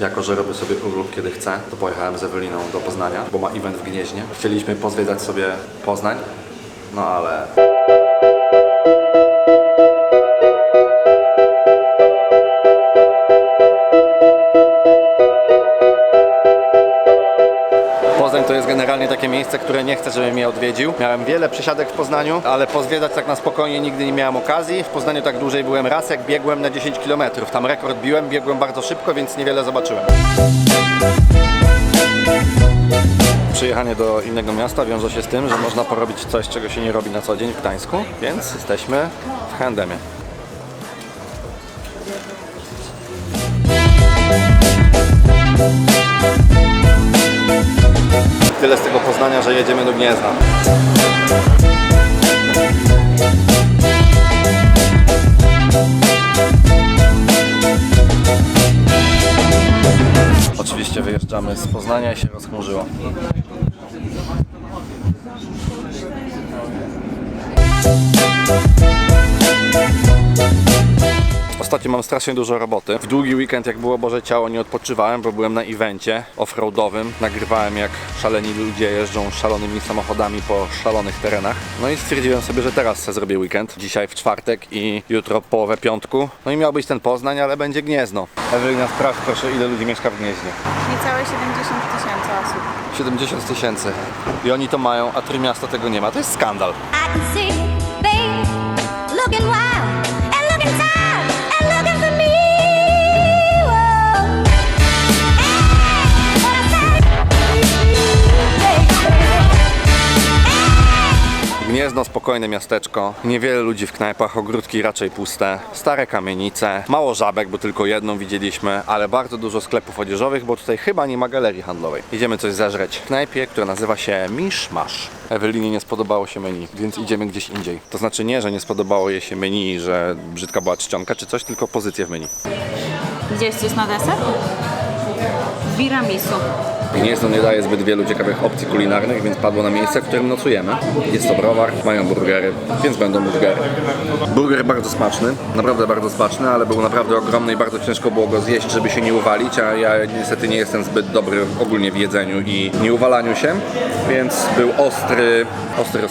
Jako, że robię sobie urlop kiedy chcę, to pojechałem z Eweliną do Poznania, bo ma event w Gnieźnie. Chcieliśmy pozwiedzać sobie Poznań, no ale jest generalnie takie miejsce, które nie chcę, żeby mnie odwiedził. Miałem wiele przesiadek w Poznaniu, ale pozwiedzać tak na spokojnie nigdy nie miałem okazji. W Poznaniu tak dłużej byłem raz, jak biegłem na 10 km. Tam rekord biłem, biegłem bardzo szybko, więc niewiele zobaczyłem. Przyjechanie do innego miasta wiąże się z tym, że można porobić coś, czego się nie robi na co dzień w Gdańsku, więc jesteśmy w Handemie. Tyle z tego Poznania, że jedziemy do Gniezna. Oczywiście wyjeżdżamy z Poznania i się rozchmurzyło. Ostatnio mam strasznie dużo roboty. W długi weekend, jak było Boże Ciało, nie odpoczywałem, bo byłem na evencie offroadowym. Nagrywałem, jak szaleni ludzie jeżdżą szalonymi samochodami po szalonych terenach. No i stwierdziłem sobie, że teraz sobie zrobię weekend. Dzisiaj w czwartek i jutro połowę piątku. No i miał być ten Poznań, ale będzie Gniezno. Ewelina, sprawdź proszę, ile ludzi mieszka w Gnieźnie. Niecałe 70 tysięcy osób. 70 tysięcy. I oni to mają, a Trójmiasto tego nie ma. To jest skandal. I can see, Gniezno, spokojne miasteczko, niewiele ludzi w knajpach, ogródki raczej puste, stare kamienice, mało żabek, bo tylko jedną widzieliśmy, ale bardzo dużo sklepów odzieżowych, bo tutaj chyba nie ma galerii handlowej. Idziemy coś zeżreć w knajpie, która nazywa się Misz Masz. Ewelinie nie spodobało się menu, więc idziemy gdzieś indziej. To znaczy nie, że nie spodobało jej się menu, że brzydka była czcionka czy coś, tylko pozycję w menu. Gdzie jest coś na deser? Tiramisu. Gniezno nie daje zbyt wielu ciekawych opcji kulinarnych, więc padło na miejsce, w którym nocujemy. Jest to browar, mają burgery, więc będą burgery. Burger bardzo smaczny, naprawdę bardzo smaczny, ale był naprawdę ogromny i bardzo ciężko było go zjeść, żeby się nie uwalić, a ja niestety nie jestem zbyt dobry ogólnie w jedzeniu i nie uwalaniu się, więc był ostry, ostry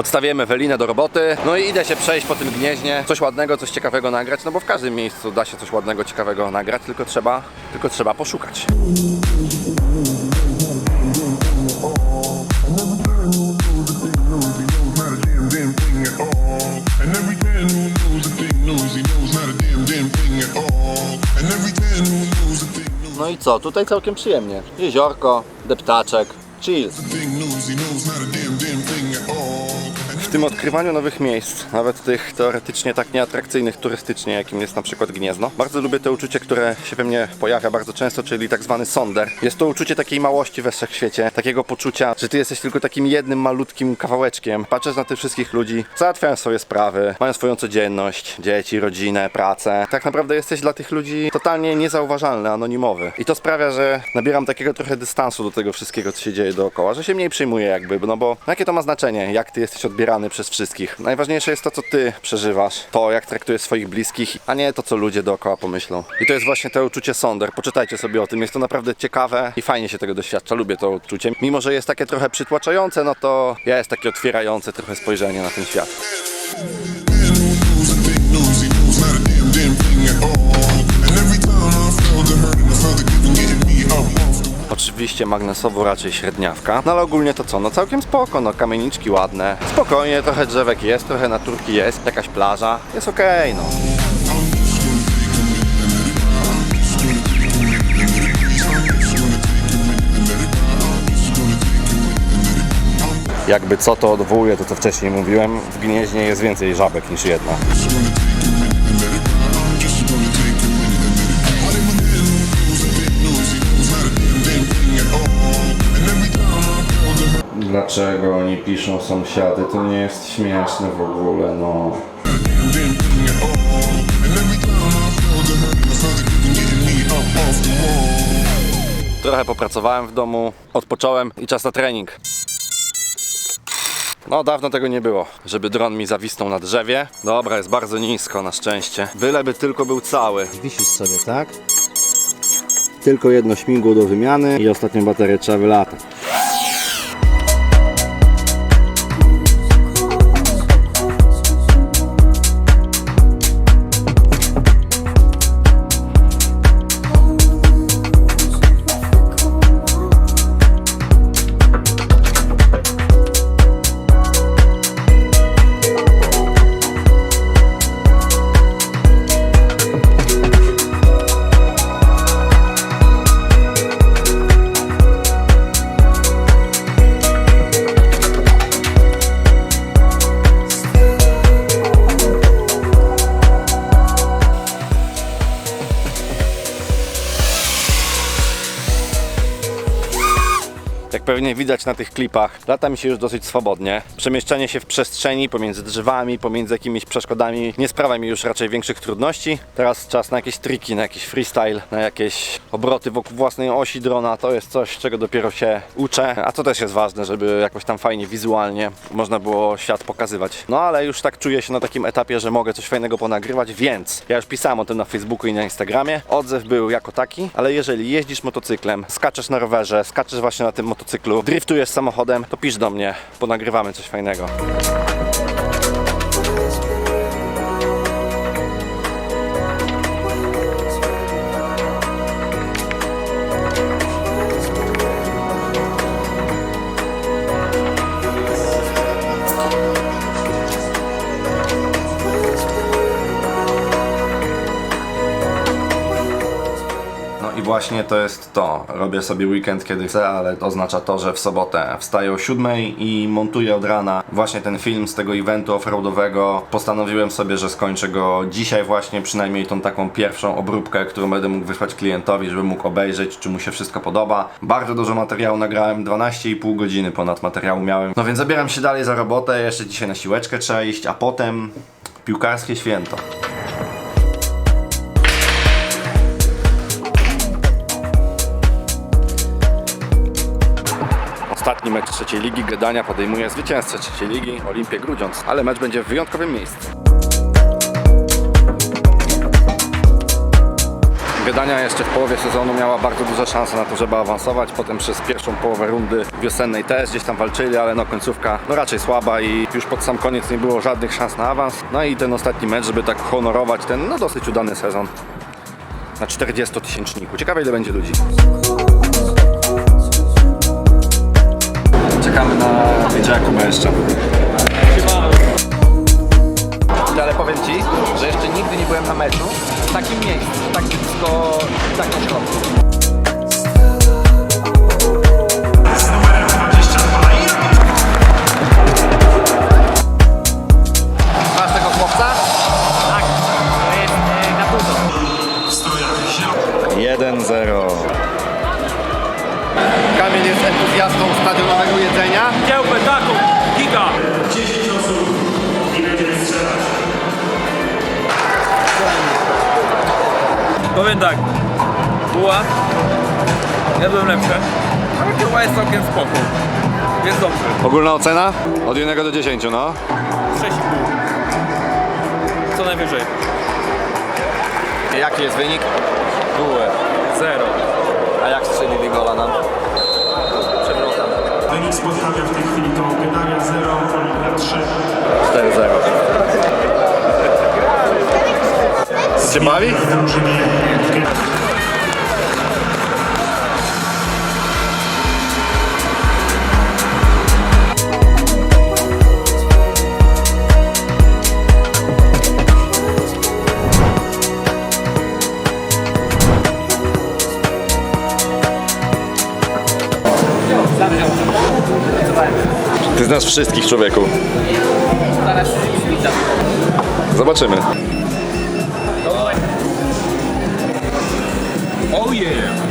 Odstawiamy Ewelinę do roboty, no i idę się przejść po tym gnieźnie, coś ładnego, coś ciekawego nagrać, no bo w każdym miejscu da się coś ładnego, ciekawego nagrać, tylko trzeba, tylko trzeba poszukać. No i co, tutaj całkiem przyjemnie. Jeziorko, deptaczek, chill. W tym odkrywaniu nowych miejsc, nawet tych teoretycznie tak nieatrakcyjnych turystycznie, jakim jest na przykład Gniezno, bardzo lubię to uczucie, które się we mnie pojawia bardzo często, czyli tak zwany sonder. Jest to uczucie takiej małości we wszechświecie, takiego poczucia, że ty jesteś tylko takim jednym malutkim kawałeczkiem. Patrzysz na tych wszystkich ludzi, załatwiają swoje sprawy, mają swoją codzienność, dzieci, rodzinę, pracę. Tak naprawdę jesteś dla tych ludzi totalnie niezauważalny, anonimowy. I to sprawia, że nabieram takiego trochę dystansu do tego wszystkiego, co się dzieje dookoła, że się mniej przejmuję jakby, no bo jakie to ma znaczenie, jak ty jesteś odbierany przez wszystkich. Najważniejsze jest to, co ty przeżywasz, to jak traktujesz swoich bliskich, a nie to, co ludzie dookoła pomyślą. I to jest właśnie to uczucie sonder. Poczytajcie sobie o tym, jest to naprawdę ciekawe i fajnie się tego doświadcza. Lubię to uczucie. Mimo, że jest takie trochę przytłaczające, no to ja jest takie otwierające trochę spojrzenie na ten świat. Oczywiście magnesowo raczej średniawka, no ale ogólnie to co, no całkiem spoko, no kamieniczki ładne, spokojnie, trochę drzewek jest, trochę naturki jest, jakaś plaża, jest okej, no. Jakby co to odwołuje to co wcześniej mówiłem, w Gnieźnie jest więcej żabek niż jedna. Dlaczego oni piszą sąsiady? To nie jest śmieszne w ogóle, no. Trochę popracowałem w domu, odpocząłem i czas na trening. No, dawno tego nie było, żeby dron mi zawisnął na drzewie. Dobra, jest bardzo nisko na szczęście. Byleby tylko był cały. Wisisz sobie, tak? Tylko jedno śmigło do wymiany i ostatnią baterię trzeba wylatać. Pewnie widać na tych klipach, lata mi się już dosyć swobodnie. Przemieszczanie się w przestrzeni pomiędzy drzewami, pomiędzy jakimiś przeszkodami nie sprawia mi już raczej większych trudności. Teraz czas na jakieś triki, na jakiś freestyle, na jakieś obroty wokół własnej osi drona. To jest coś, czego dopiero się uczę, a to też jest ważne, żeby jakoś tam fajnie wizualnie można było świat pokazywać. No ale już tak czuję się na takim etapie, że mogę coś fajnego ponagrywać, więc ja już pisałem o tym na Facebooku i na Instagramie. Odzew był jako taki, ale jeżeli jeździsz motocyklem, skaczesz na rowerze, skaczesz właśnie na tym motocyklu, driftujesz samochodem, to pisz do mnie, ponagrywamy coś fajnego. Właśnie to jest to. Robię sobie weekend kiedy chcę, ale oznacza to, że w sobotę wstaję o 7 i montuję od rana właśnie ten film z tego eventu offroadowego. Postanowiłem sobie, że skończę go dzisiaj właśnie, przynajmniej tą taką pierwszą obróbkę, którą będę mógł wysłać klientowi, żeby mógł obejrzeć, czy mu się wszystko podoba. Bardzo dużo materiału nagrałem, 12,5 godziny ponad materiału miałem. No więc zabieram się dalej za robotę, jeszcze dzisiaj na siłeczkę trzeba iść, a potem piłkarskie święto. Ostatni mecz trzeciej ligi Gdania podejmuje zwycięzcę trzeciej ligi Olimpię Grudziądz, ale mecz będzie w wyjątkowym miejscu. Gdania jeszcze w połowie sezonu miała bardzo duże szanse na to, żeby awansować. Potem przez pierwszą połowę rundy wiosennej też gdzieś tam walczyli, ale no końcówka no raczej słaba i już pod sam koniec nie było żadnych szans na awans. No i ten ostatni mecz, żeby tak honorować ten no dosyć udany sezon na 40-tysięczniku. Ciekawe ile będzie ludzi. Jakuba jeszcze. Ale powiem Ci, że jeszcze nigdy nie byłem na meczu w takim miejscu, tak blisko, tak na środku. Powiem tak, buła, jadłem lepsze, ale kiełba jest całkiem spoko. Jest dobrze. Ogólna ocena? Od 1 do 10, no. 6,5. Co najwyżej. Jaki jest wynik? Bułę. Zero. A jak strzelili gola nam? Przewrotna. Wynik spotkania w tej chwili to Gdania 0, Olimpia 3. 4-0. Cię bawi? Drużynie Ty znasz wszystkich, człowieku. Zobaczymy. Vieira.